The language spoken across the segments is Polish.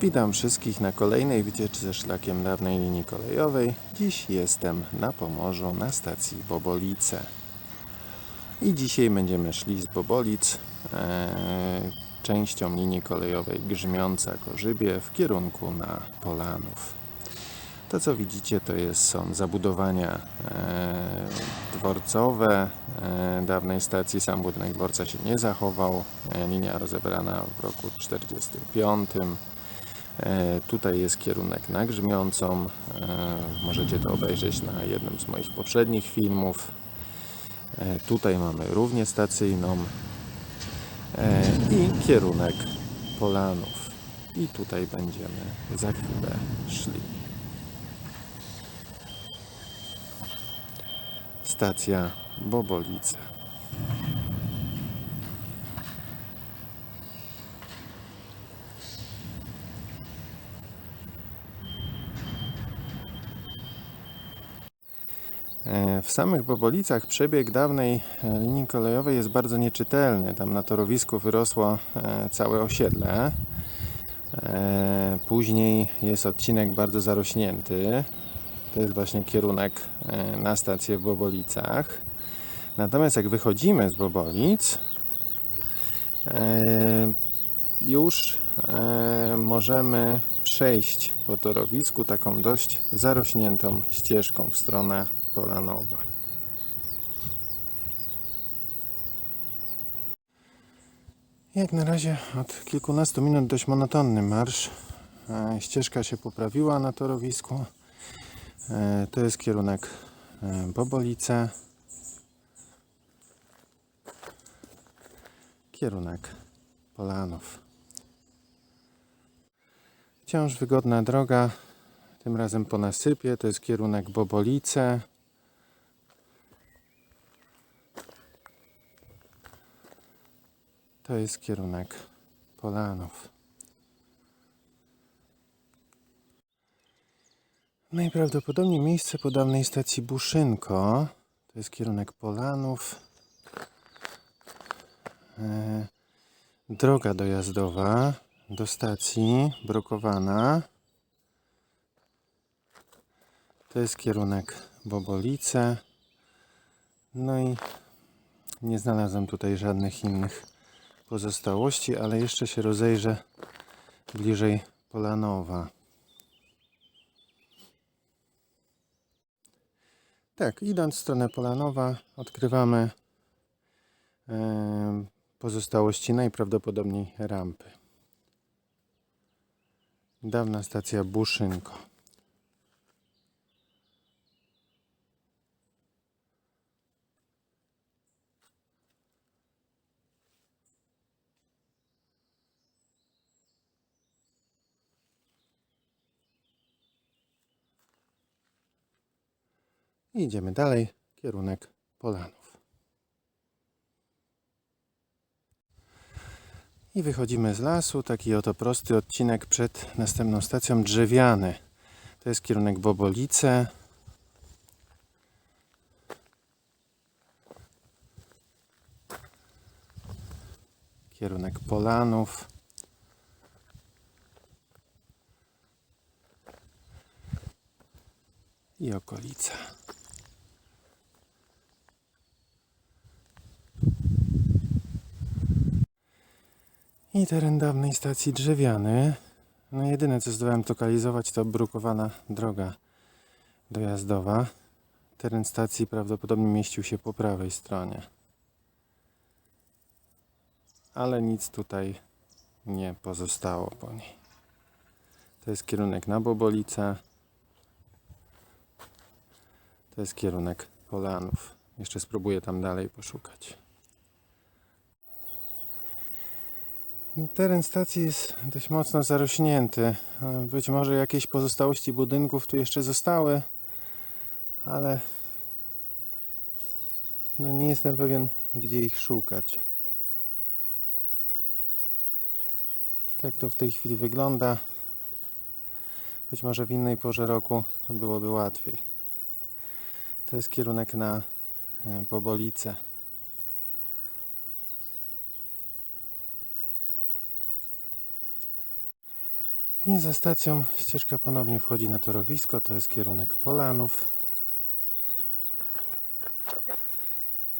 Witam wszystkich na kolejnej wycieczce szlakiem dawnej linii kolejowej. Dziś jestem na Pomorzu na stacji Bobolice. I dzisiaj będziemy szli z Bobolic e, częścią linii kolejowej Grzmiąca-Korzybie w kierunku na Polanów. To co widzicie to jest, są zabudowania e, dworcowe e, dawnej stacji. Sam budynek dworca się nie zachował. E, linia rozebrana w roku 1945. E, Tutaj jest kierunek na Grzmiącą. E, Możecie to obejrzeć na jednym z moich poprzednich filmów. E, Tutaj mamy równię stacyjną i kierunek Polanów. I tutaj będziemy za chwilę szli. Stacja Bobolice. W samych Bobolicach przebieg dawnej e, linii kolejowej jest bardzo nieczytelny. Tam na torowisku wyrosło e, całe osiedle. E, Później jest odcinek bardzo zarośnięty. To jest właśnie kierunek e, na stację w Bobolicach. Natomiast jak wychodzimy z Bobolic, e, już e, możemy przejść po torowisku taką dość zarośniętą ścieżką w stronę Polanowa. Jak na razie od kilkunastu minut dość monotonny marsz. E, Ścieżka się poprawiła na torowisku. E, To jest kierunek e, Bobolice. Kierunek Polanów. Wciąż wygodna droga. Tym razem po nasypie. To jest kierunek Bobolice. To jest kierunek Polanów. Najprawdopodobniej miejsce po dawnej stacji Buszynko. To jest kierunek Polanów. E, droga dojazdowa do stacji brokowana. To jest kierunek Bobolice. No i nie znalazłem tutaj żadnych innych pozostałości, ale jeszcze się rozejrzę bliżej Polanowa. Tak, idąc w stronę Polanowa, odkrywamy pozostałości najprawdopodobniej rampy. Dawna stacja Buszynko. I idziemy dalej, kierunek Polanów. I wychodzimy z lasu, taki oto prosty odcinek przed następną stacją Drzewiany. To jest kierunek Bobolice. Kierunek Polanów. I okolica. I teren dawnej stacji drzewiany. No jedyne co zdołałem lokalizować to brukowana droga dojazdowa. Teren stacji prawdopodobnie mieścił się po prawej stronie. Ale nic tutaj nie pozostało po niej. To jest kierunek na Bobolice. To jest kierunek Polanów. Jeszcze spróbuję tam dalej poszukać. Teren stacji jest dość mocno zarośnięty. Być może jakieś pozostałości budynków tu jeszcze zostały, ale no nie jestem pewien, gdzie ich szukać. Tak to w tej chwili wygląda. Być może w innej porze roku byłoby łatwiej. To jest kierunek na e, I za stacją ścieżka ponownie wchodzi na torowisko, to jest kierunek Polanów.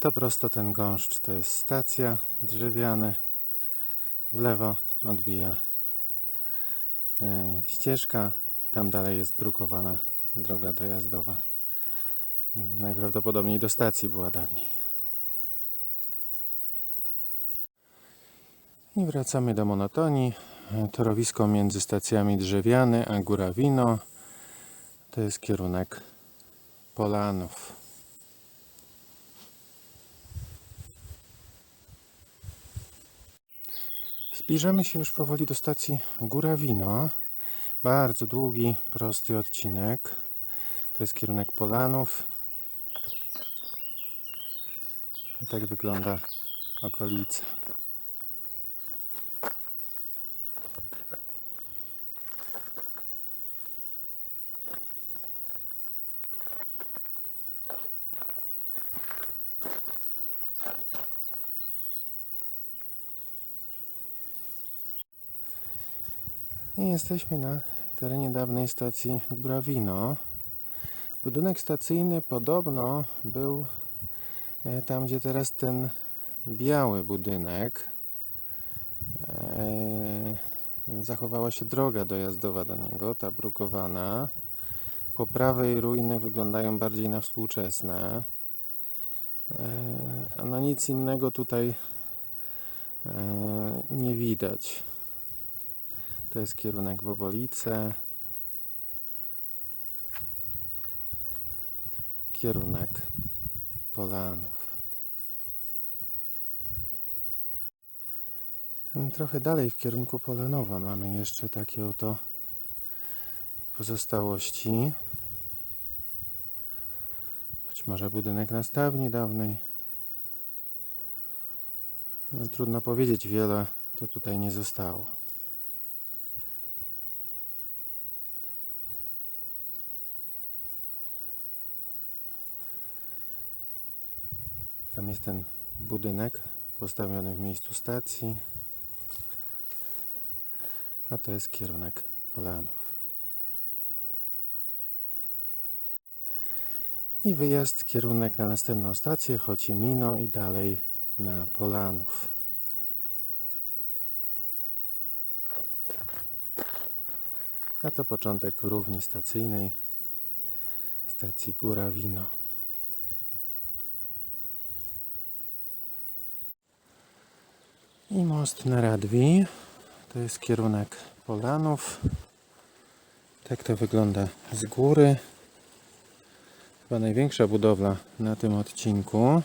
To prosto ten gąszcz to jest stacja, drzewiany. W lewo odbija e, ścieżka, tam dalej jest brukowana droga dojazdowa. Najprawdopodobniej do stacji była dawniej. I wracamy do monotonii. Torowisko między stacjami Drzewiany a Górawino. To jest kierunek Polanów. Zbliżamy się już powoli do stacji Górawino. Bardzo długi, prosty odcinek. To jest kierunek Polanów. Tak wygląda okolica. I jesteśmy na terenie dawnej stacji Brawino. Budynek stacyjny podobno był e, tam, gdzie teraz ten biały budynek. E, Zachowała się droga dojazdowa do niego, ta brukowana. Po prawej ruiny wyglądają bardziej na współczesne. E, A na nic innego tutaj nie widać. To jest kierunek Bobolice. Kierunek Polanów. Trochę dalej w kierunku Polanowa mamy jeszcze takie oto pozostałości. Być może budynek nastawni dawnej. No, trudno powiedzieć, wiele to tutaj nie zostało. Jest ten budynek postawiony w miejscu stacji. A to jest kierunek Polanów. I wyjazd, kierunek na następną stację, Chocimino i dalej na Polanów. A to początek równi stacyjnej stacji Góra Wino. I most na Radwi. To jest kierunek Polanów. Tak to wygląda z góry. Chyba największa budowla na tym odcinku.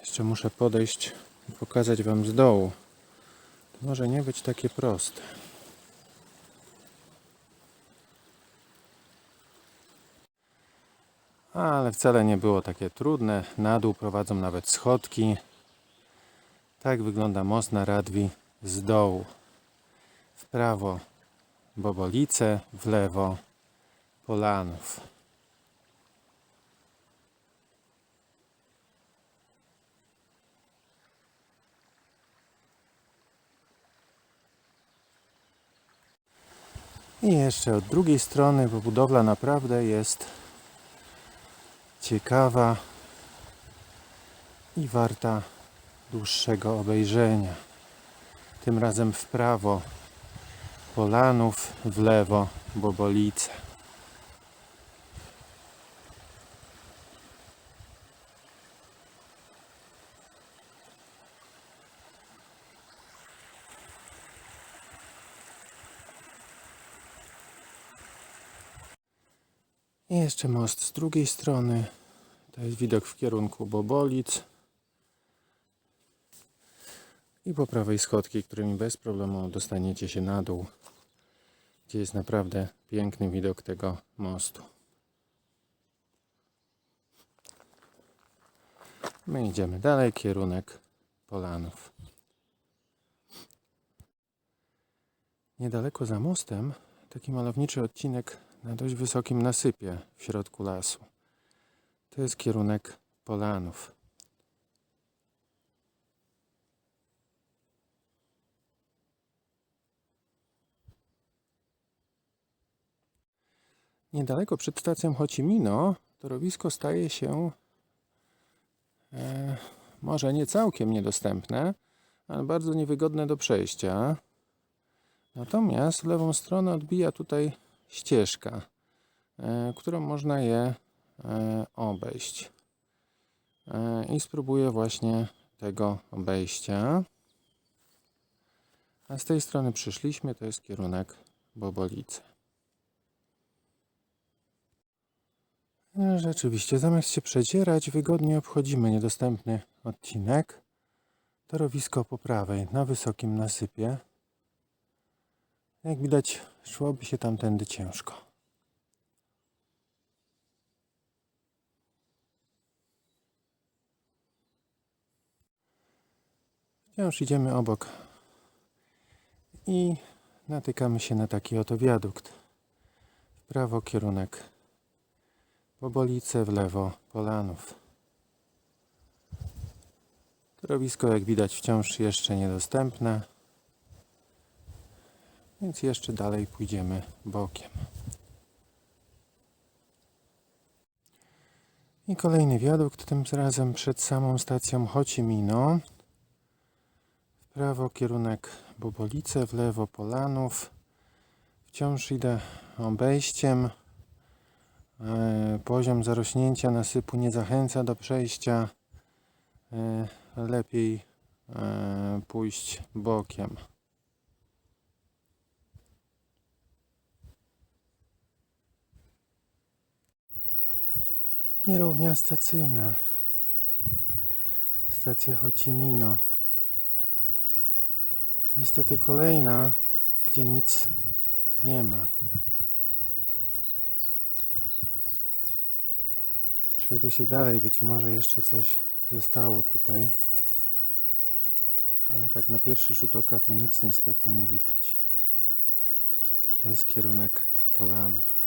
Jeszcze muszę podejść i pokazać Wam z dołu. To może nie być takie proste. Ale wcale nie było takie trudne. Na dół prowadzą nawet schodki. Tak wygląda most na Radwi z dołu. W prawo Bobolice, w lewo Polanów. I jeszcze od drugiej strony, bo budowla naprawdę jest ciekawa i warta dłuższego obejrzenia. Tym razem w prawo Polanów, w lewo Bobolice. Jeszcze most z drugiej strony. To jest widok w kierunku Bobolic. I po prawej schodki, którymi bez problemu dostaniecie się na dół, gdzie jest naprawdę piękny widok tego mostu. My idziemy dalej, kierunek Polanów. Niedaleko za mostem taki malowniczy odcinek na dość wysokim nasypie w środku lasu. To jest kierunek Polanów. Niedaleko przed stacją Chocimino, torowisko staje się e, może nie całkiem niedostępne, ale bardzo niewygodne do przejścia. Natomiast lewą stronę odbija tutaj ścieżka, e, którą można je e, obejść. E, I spróbuję właśnie tego obejścia. A z tej strony przyszliśmy, to jest kierunek Bobolice. Rzeczywiście, zamiast się przedzierać, wygodnie obchodzimy niedostępny odcinek. Torowisko po prawej, na wysokim nasypie. Jak widać, szłoby się tamtędy ciężko. Wciąż idziemy obok i natykamy się na taki oto wiadukt. W prawo kierunek Pobolice, w lewo Polanów. Torowisko, jak widać, wciąż jeszcze niedostępne, więc jeszcze dalej pójdziemy bokiem. I kolejny wiadukt, tym razem przed samą stacją Hocimino. W prawo kierunek Bobolice, w lewo Polanów. Wciąż idę obejściem. E, Poziom zarośnięcia nasypu nie zachęca do przejścia. E, Lepiej e, pójść bokiem. I równia stacyjna. Stacja Hocimino. Niestety kolejna, gdzie nic nie ma. Przejdę się dalej, być może jeszcze coś zostało tutaj. Ale tak na pierwszy rzut oka to nic niestety nie widać. To jest kierunek Polanów.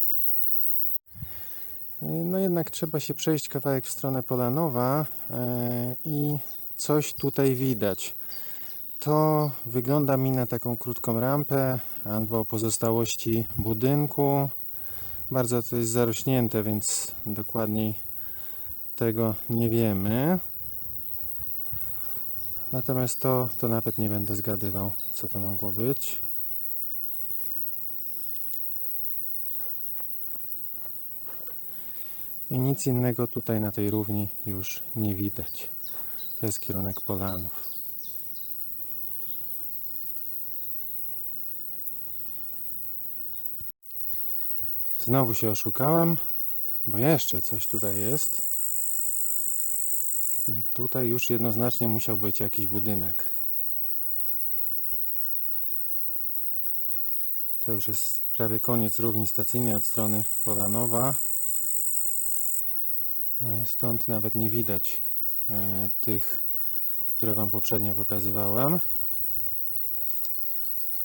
No jednak trzeba się przejść kawałek w stronę Polanowa yy, i coś tutaj widać. To wygląda mi na taką krótką rampę albo pozostałości budynku. Bardzo to jest zarośnięte, więc dokładniej tego nie wiemy. Natomiast to, to nawet nie będę zgadywał, co to mogło być. I nic innego tutaj na tej równi już nie widać. To jest kierunek Polanów. Znowu się oszukałem, bo jeszcze coś tutaj jest. Tutaj już jednoznacznie musiał być jakiś budynek. To już jest prawie koniec równi stacyjnej od strony Polanowa. E, Stąd nawet nie widać e, tych, które Wam poprzednio pokazywałem.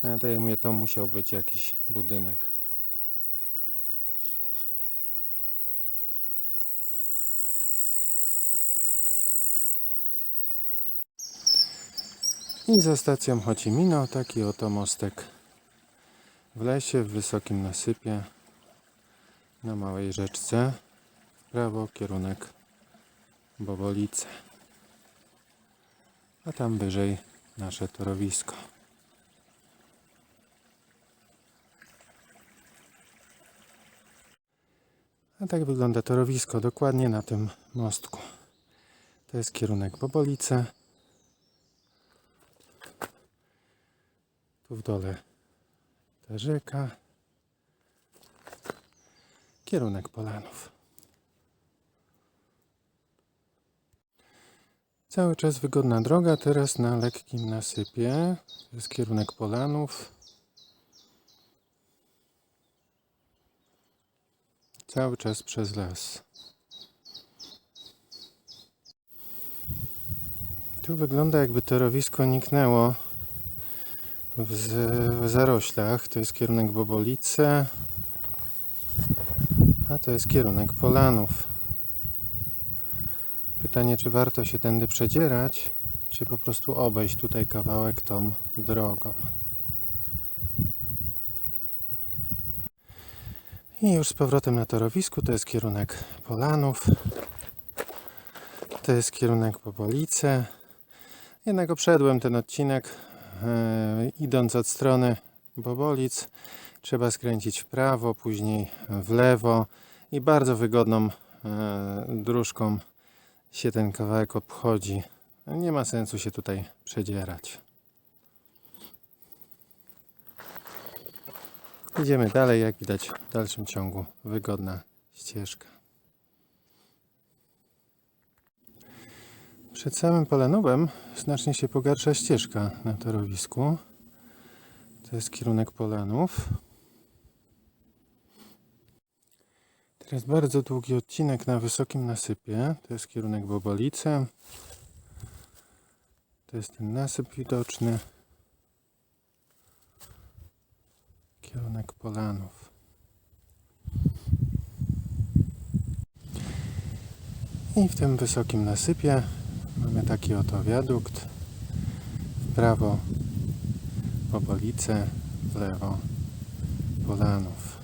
E, Tak jak mówię, to musiał być jakiś budynek. I za stacją Hocimino taki oto mostek w lesie, w wysokim nasypie, na małej rzeczce. Prawo kierunek Bobolice. A tam wyżej nasze torowisko. A tak wygląda torowisko dokładnie na tym mostku. To jest kierunek Bobolice. Tu w dole ta rzeka. Kierunek Polanów. Cały czas wygodna droga, teraz na lekkim nasypie. To jest kierunek Polanów. Cały czas przez las. Tu wygląda jakby torowisko niknęło w, w zaroślach. To jest kierunek Bobolice, a to jest kierunek Polanów. Pytanie, czy warto się tędy przedzierać, czy po prostu obejść tutaj kawałek tą drogą. I już z powrotem na torowisku, to jest kierunek Polanów. To jest kierunek Popolice. Jednak obszedłem ten odcinek, e, idąc od strony Bobolic. Trzeba skręcić w prawo, później w lewo i bardzo wygodną e, dróżką się ten kawałek obchodzi. Nie ma sensu się tutaj przedzierać. Idziemy dalej, jak widać w dalszym ciągu wygodna ścieżka. Przed samym Polanowem znacznie się pogarsza ścieżka na torowisku. To jest kierunek Polanów. Teraz bardzo długi odcinek na wysokim nasypie. To jest kierunek Bobolice. To jest ten nasyp widoczny. Kierunek Polanów. I w tym wysokim nasypie mamy taki oto wiadukt. W prawo Bobolice, w lewo Polanów.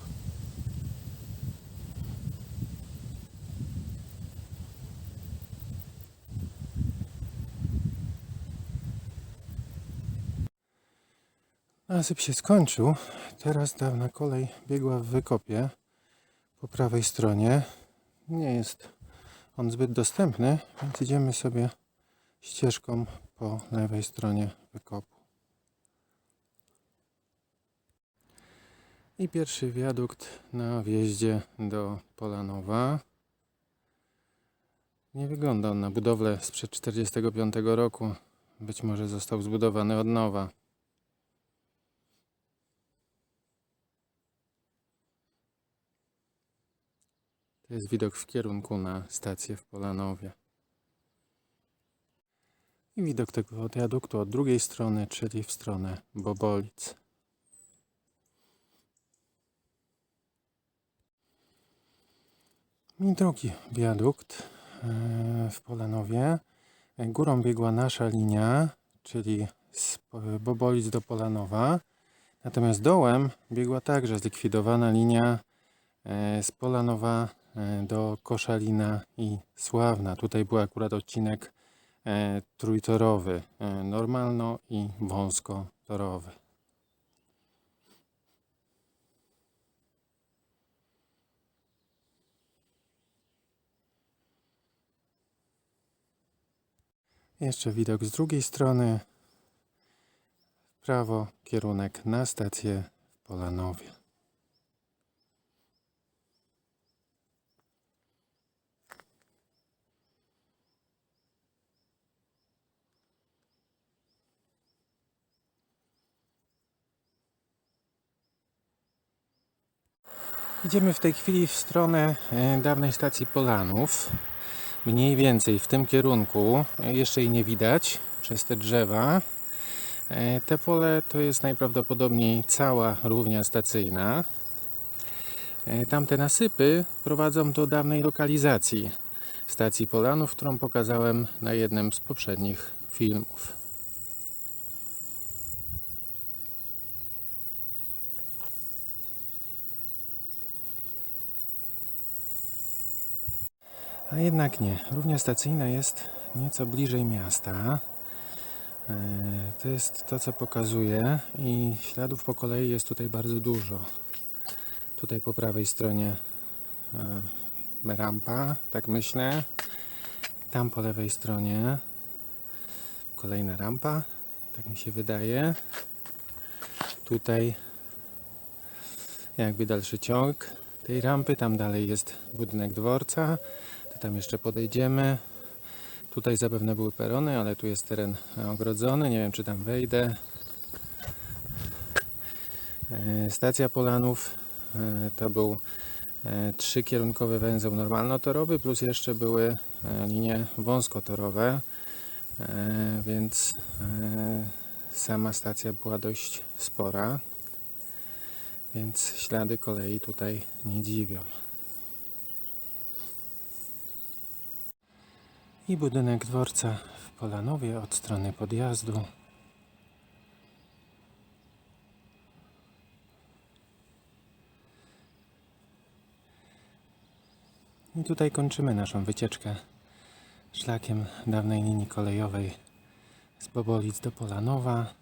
Nasyp się skończył. Teraz dawna kolej biegła w wykopie po prawej stronie. Nie jest on zbyt dostępny, więc idziemy sobie ścieżką po lewej stronie wykopu. I pierwszy wiadukt na wjeździe do Polanowa. Nie wygląda on na budowlę sprzed 1945 roku. Być może został zbudowany od nowa. Jest widok w kierunku na stację w Polanowie. I widok tego wiaduktu od drugiej strony, czyli w stronę Bobolic. I drugi wiadukt e, w Polanowie. Górą biegła nasza linia, czyli z Bobolic do Polanowa. Natomiast dołem biegła także zlikwidowana linia e, z Polanowa do Koszalina i Sławna. Tutaj był akurat odcinek e, trójtorowy, e, normalno i wąskotorowy. Jeszcze widok z drugiej strony. W prawo kierunek na stację w Polanowie. Idziemy w tej chwili w stronę e, dawnej stacji Polanów. Mniej więcej w tym kierunku. E, Jeszcze jej nie widać przez te drzewa. E, Te pole to jest najprawdopodobniej cała równia stacyjna. Tamte nasypy prowadzą do dawnej lokalizacji stacji Polanów, którą pokazałem na jednym z poprzednich filmów. Jednak nie. Równia stacyjna jest nieco bliżej miasta. E, To jest to, co pokazuje i śladów po kolei jest tutaj bardzo dużo. Tutaj po prawej stronie e, rampa, tak myślę. Tam po lewej stronie kolejna rampa, tak mi się wydaje. Tutaj jakby dalszy ciąg tej rampy, tam dalej jest budynek dworca. Tam jeszcze podejdziemy. Tutaj zapewne były perony, ale tu jest teren ogrodzony. Nie wiem, czy tam wejdę. E, Stacja Polanów e, to był e, trzykierunkowy węzeł normalnotorowy, plus jeszcze były e, linie wąskotorowe, e, więc e, sama stacja była dość spora, więc ślady kolei tutaj nie dziwią. I budynek dworca w Polanowie od strony podjazdu. I tutaj kończymy naszą wycieczkę szlakiem dawnej linii kolejowej z Bobolic do Polanowa.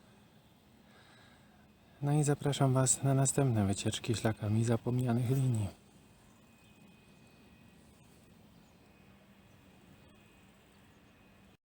No i zapraszam Was na następne wycieczki szlakami zapomnianych linii.